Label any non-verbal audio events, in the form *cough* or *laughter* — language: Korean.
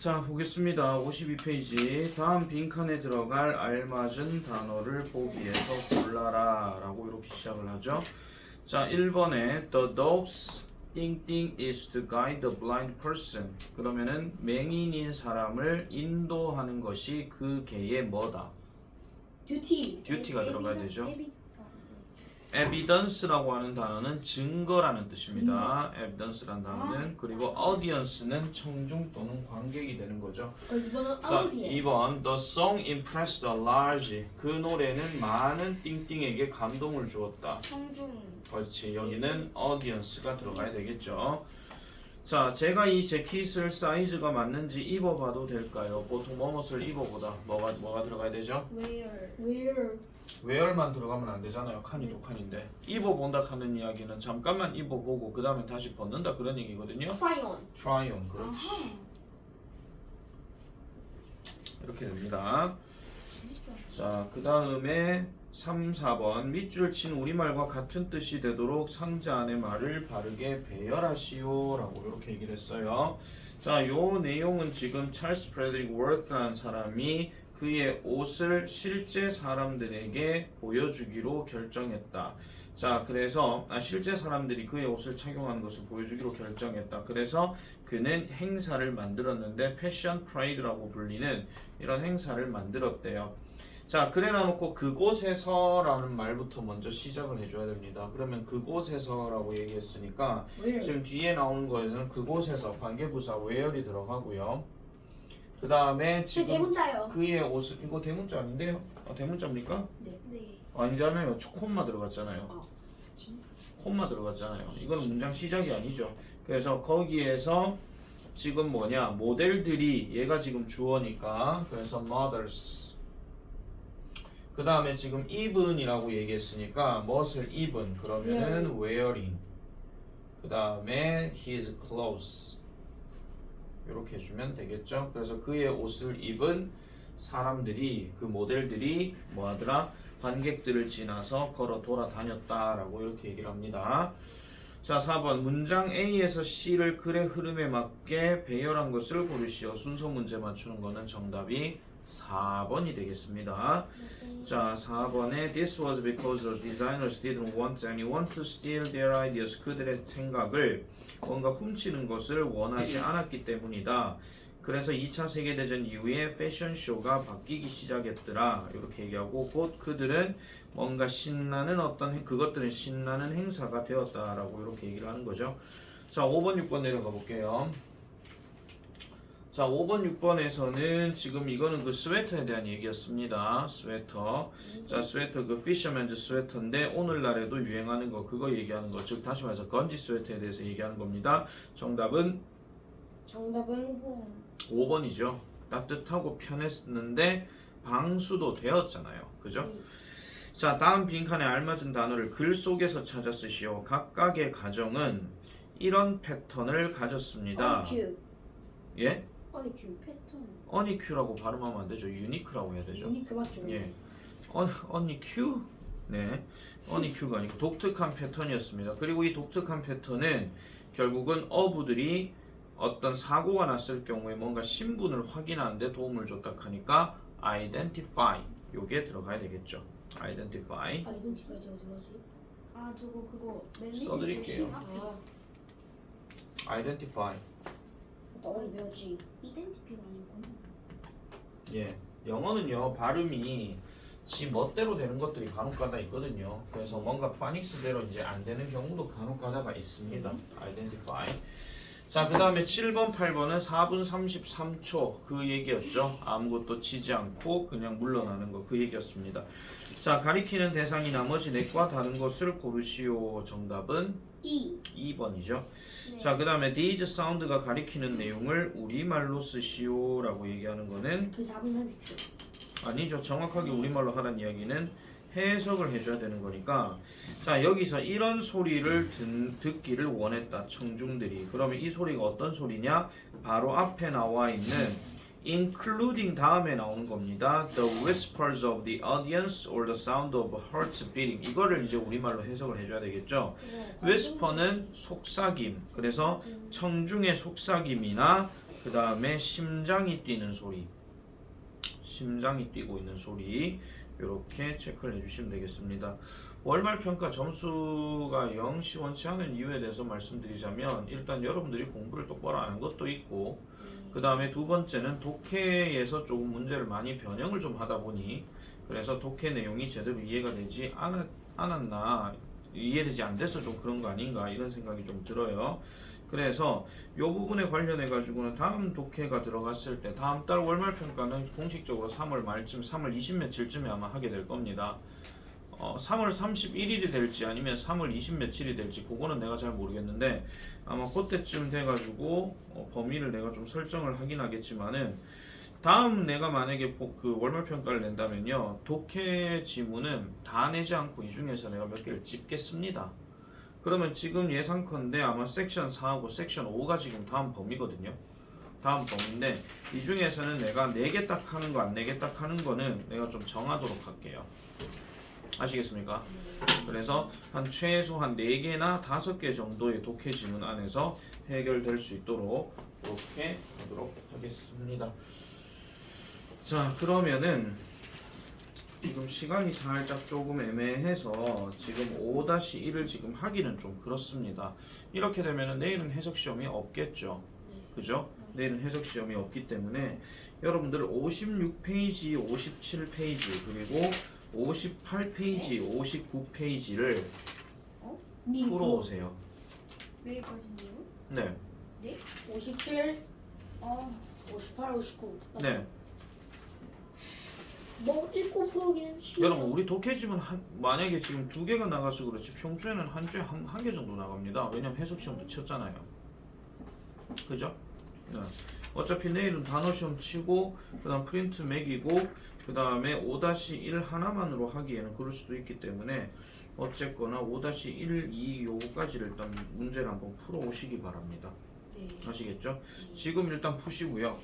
자 보겠습니다. 52페이지. 다음 빈칸에 들어갈 알맞은 단어를 보기에서 골라라 라고 이렇게 시작을 하죠. 자 1번에 The dog's 띵띵 is to guide the blind person. 그러면은 맹인인 사람을 인도하는 것이 그 개의 뭐다? 듀티. 듀티가 들어가야 되죠. Evidence라고 하는 단어는 증거라는 뜻입니다. evidence라는 단어는 그리고 audience는 청중 또는 관객이 되는 거죠. 어, 이번은 자, audience. 2번 The song impressed a large. 그 노래는 많은 띵띵에게 감동을 주었다. 청중. 그렇지. 여기는 audience가 들어가야 되겠죠 자 제가 이 재킷을 사이즈가 맞는지 입어봐도 될까요? 보통 뭐뭇을 입어보다 뭐가 뭐가 들어가야 되죠? Where? Where? 웨얼만 들어가면 안 되잖아요 칸이 두 칸인데 입어본다 하는 이야기는 잠깐만 입어보고 그 다음에 다시 벗는다 그런 얘기거든요 Try on. try on 그렇지 이렇게 됩니다 자, 그 다음에 3, 4번 밑줄 친 우리말과 같은 뜻이 되도록 상자 안의 말을 바르게 배열하시오 라고 이렇게 얘기를 했어요 자, 요 내용은 지금 찰스 프레드릭 워트라는 사람이 그의 옷을 실제 사람들에게 보여주기로 결정했다 자, 그래서 아, 실제 사람들이 그의 옷을 착용하는 것을 보여주기로 결정했다. 그래서 그는 행사를 만들었는데 패션 프라이드라고 불리는 이런 행사를 만들었대요. 자, 그래 놔놓고 그곳에서라는 말부터 먼저 시작을 해줘야 됩니다. 그러면 그곳에서라고 얘기했으니까 Where? 지금 뒤에 나오는 거에는 그곳에서 관계부사 where이 들어가고요. 그 다음에 제 지금 대문자요. 그의 옷을 이거 대문자 아닌데요? 아, 대문자입니까? 네. 네. 아니잖아요. 콤마 들어갔잖아요. 콤마 들어갔잖아요. 이거는 문장 시작이 아니죠. 그래서 거기에서 지금 뭐냐 모델들이 얘가 지금 주어니까 그래서 mothers 그 다음에 지금 even이라고 얘기했으니까 무엇을 even 그러면은 wearing. 그 다음에 his clothes. 이렇게 해주면 되겠죠. 그래서 그의 옷을 입은 사람들이 그 모델들이 뭐하더라? 관객들을 지나서 걸어 돌아다녔다라고 이렇게 얘기를 합니다. 자, 4번 문장 A에서 C를 글의 흐름에 맞게 배열한 것을 고르시오. 순서 문제 맞추는 거는 정답이 4번이 되겠습니다. 자, 4번에 This was because the designers didn't want anyone to steal their ideas. 그들의 생각을 뭔가 훔치는 것을 원하지 *laughs* 않았기 때문이다. 그래서 2차 세계대전 이후에 패션쇼가 바뀌기 시작했더라. 이렇게 얘기하고 곧 그들은 뭔가 신나는 어떤 행- 그것들은 신나는 행사가 되었다라고 이렇게 얘기를 하는 거죠. 자, 5번, 6번 내려가 볼게요. 자, 5번, 6번에서는 지금 이거는 그 스웨터에 대한 얘기였습니다. 스웨터. 자, 스웨터 그 피셔맨즈 스웨터인데 오늘날에도 유행하는 거 그거 얘기하는 거. 즉 다시 말해서 건지 스웨터에 대해서 얘기하는 겁니다. 정답은 정답은 5번이죠. 따뜻하고 편했는데 방수도 되었잖아요. 그죠? 자, 다음 빈칸에 알맞은 단어를 글 속에서 찾아 쓰시오. 각각의 가정은 이런 패턴을 가졌습니다. 어니큐. 예? 어니큐 패턴. 어니큐라고 발음하면 안 되죠. 유니크라고 해야 되죠. 유니크 맞죠? 예. 어, 어니큐? 네. 어니큐가 아니고 독특한 패턴이었습니다. 그리고 이 독특한 패턴은 결국은 어부들이 어떤 사고가 났을 경우에 뭔가 신분을 확인하는데 도움을 줬다 하니까 identify 요게 들어가야 되겠죠. identify 아 이동티가 어디 어디 가지? 아 저거 그거 맨 써드릴게요. 아, identify 나 어디 배웠지? 이덴티피가 아니구나. 예. 영어는요 발음이 지 멋대로 되는 것들이 간혹가다 있거든요. 그래서 뭔가 파닉스대로 이제 안 되는 경우도 간혹가다가 있습니다. identify. 자, 그 다음에 7번, 8번은 4분 33초 그 얘기였죠. 아무것도 치지 않고 그냥 물러나는 거 그 얘기였습니다. 자, 가리키는 대상이 나머지 넷과 다른 것을 고르시오. 정답은 이. 2번이죠. 네. 자, 그 다음에 these sound가 가리키는 내용을 우리말로 쓰시오 라고 얘기하는 거는 그 4분 30초. 아니죠. 정확하게 우리말로 하라는 이야기는 해석을 해줘야 되는 거니까. 자 여기서 이런 소리를 듣, 듣기를 원했다 청중들이. 그러면 이 소리가 어떤 소리냐? 바로 앞에 나와 있는 including 다음에 나오는 겁니다. The whispers of the audience or the sound of hearts beating. 이거를 이제 우리말로 해석을 해줘야 되겠죠? whisper는 속삭임. 그래서 청중의 속삭임이나 그 다음에 심장이 뛰는 소리. 심장이 뛰고 있는 소리. 이렇게 체크를 해주시면 되겠습니다. 월말 평가 점수가 0 시 원치 않은 이유에 대해서 말씀드리자면 일단 여러분들이 공부를 똑바로 안한 것도 있고 그 다음에 두 번째는 독해에서 조금 문제를 많이 변형을 좀 하다 보니 그래서 독해 내용이 제대로 이해가 되지 않았, 않았나 이해되지 안 돼서 좀 그런 거 아닌가 이런 생각이 좀 들어요. 그래서 이 부분에 관련해 가지고는 다음 독해가 들어갔을 때 다음 달 월말 평가는 공식적으로 3월 말쯤 3월 20 며칠쯤에 아마 하게 될 겁니다. 어, 3월 31일이 될지 아니면 3월 20 며칠이 될지 그거는 내가 잘 모르겠는데 아마 그때쯤 돼가지고 어, 범위를 내가 좀 설정을 하긴 하겠지만은 다음 내가 만약에 보- 그 월말 평가를 낸다면요 독해 지문은 다 내지 않고 이 중에서 내가 몇 개를 집겠습니다. 그러면 지금 예상컨대 아마 섹션 4하고 섹션 5가 지금 다음 범위거든요. 다음 범위인데 이 중에서는 내가 4개 딱 하는 거 안 4개 딱 하는 거는 내가 좀 정하도록 할게요. 아시겠습니까? 그래서 한 최소 한 4개나 5개 정도의 독해 지문 안에서 해결될 수 있도록 이렇게 하도록 하겠습니다. 자, 그러면은 지금 시간이 살짝 조금 애매해서 지금 5-1을 지금 하기는 좀 그렇습니다. 이렇게 되면은 내일은 해석 시험이 없겠죠. 그죠? 내일은 해석 시험이 없기 때문에 여러분들 56페이지, 57페이지 그리고 58페이지, 59페이지를 풀어오세요. 여기까지인데요? 네, 57, 어, 58, 59. 네. 뭐 읽고 풀기는 쉬워. 여러분 우리 독해집은 한, 만약에 지금 두 개가 나가서 그렇지 평소에는 한 주에 한한개 정도 나갑니다. 왜냐면 해석 시험도 쳤잖아요. 그죠? 네. 어차피 내일은 단어 시험 치고 그다음 프린트 매기고 그다음에 5-1 하나만으로 하기에는 그럴 수도 있기 때문에 어쨌거나 5-1, 2 요거까지를 일단 문제를 한번 풀어 오시기 바랍니다. 네. 아시겠죠? 지금 일단 푸시고요.